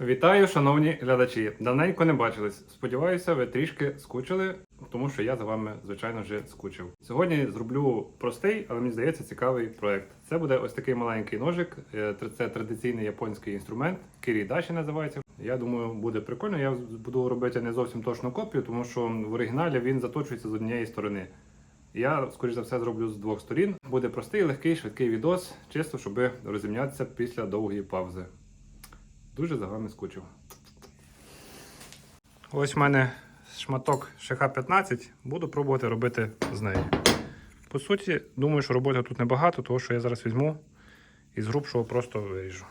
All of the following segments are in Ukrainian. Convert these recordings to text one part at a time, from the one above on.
Вітаю, шановні глядачі. Давненько не бачились. Сподіваюся, ви трішки скучили, тому що я за вами, звичайно, вже скучив. Сьогодні зроблю простий, але мені здається, цікавий проект. Це буде ось такий маленький ножик. Е, Це традиційний японський інструмент. Кірідаші називається. Я думаю, буде прикольно. Я буду робити не зовсім точну копію, тому що в оригіналі він заточується з однієї сторони. Я, скоріш за все, зроблю з двох сторін. Буде простий, легкий, швидкий відос, чисто, щоб розімнятися після довгої паузи. Дуже загально вами скучив. Ось в мене шматок ШХ-15. Буду пробувати робити з неї. По суті, думаю, що роботи тут небагато, тому що я зараз візьму і з грубшого просто виріжу.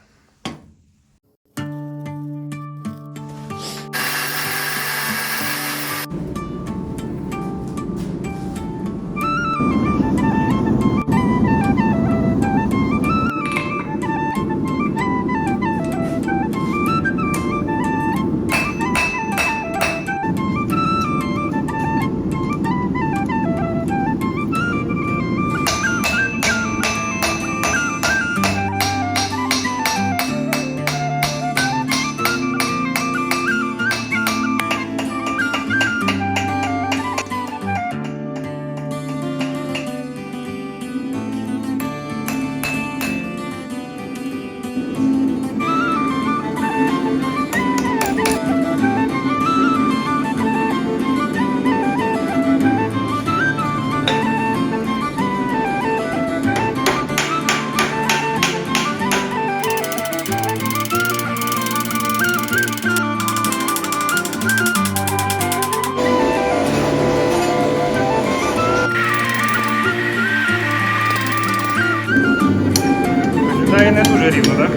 Виглядає не дуже рівно, так?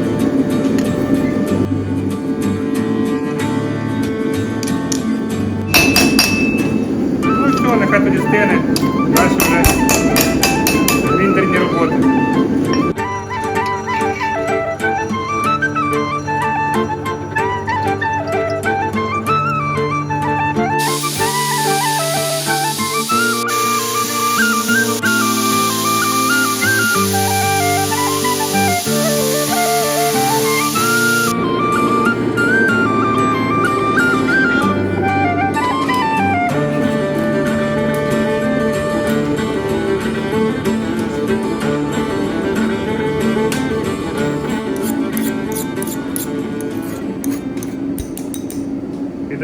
Ну все, нехай тоді стине. Далі вже вінтерні роботи.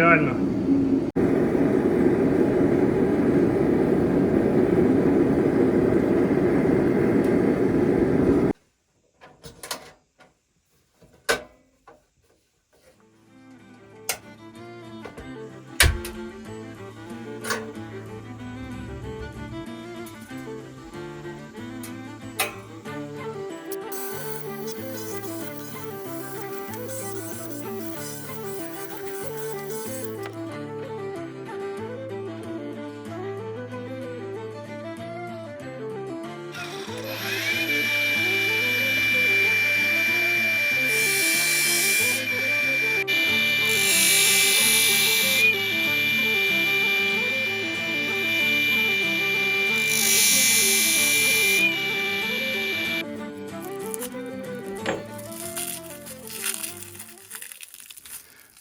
Ідеально.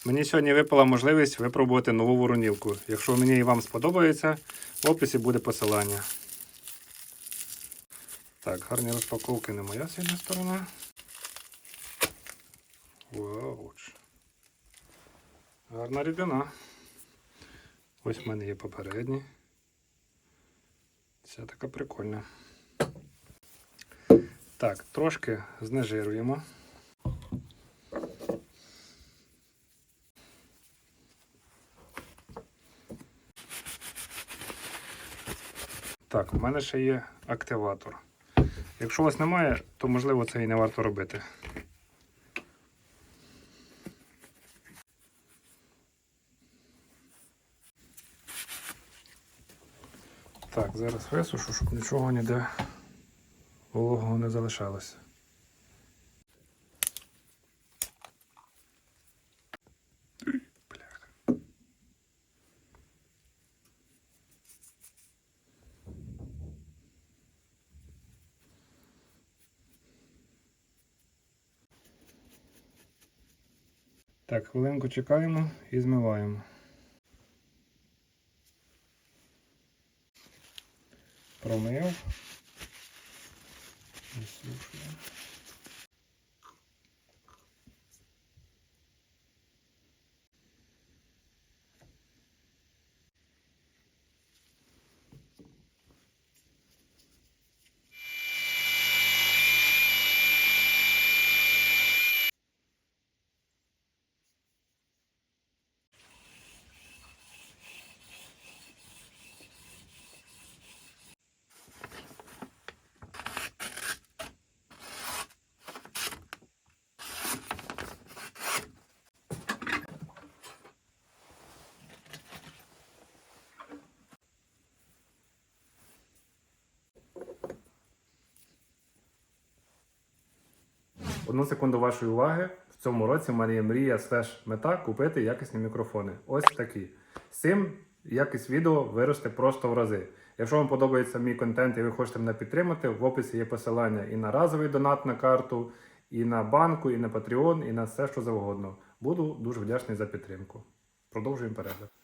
Мені сьогодні випала можливість випробувати нову воронілку. Якщо мені і вам сподобається, в описі буде посилання. Так, гарні розпаковки не моя сильна сторона. Вауч. Гарна рідина. Ось в мене є попередні. Це така прикольна. Так, трошки знежируємо. У мене ще є активатор. Якщо у вас немає, то можливо це і не варто робити. Так, зараз висушу, щоб нічого ніде вологого не залишалося. Так, хвилинку чекаємо і змиваємо. Промив. Висушуємо. Одну секунду вашої уваги. В цьому році в мене є мрія слеш мета купити якісні мікрофони. Ось такі. З цим якість відео виросте просто в рази. Якщо вам подобається мій контент і ви хочете мене підтримати, в описі є посилання і на разовий донат на карту, і на банку, і на Patreon, і на все, що завгодно. Буду дуже вдячний за підтримку. Продовжуємо перегляд.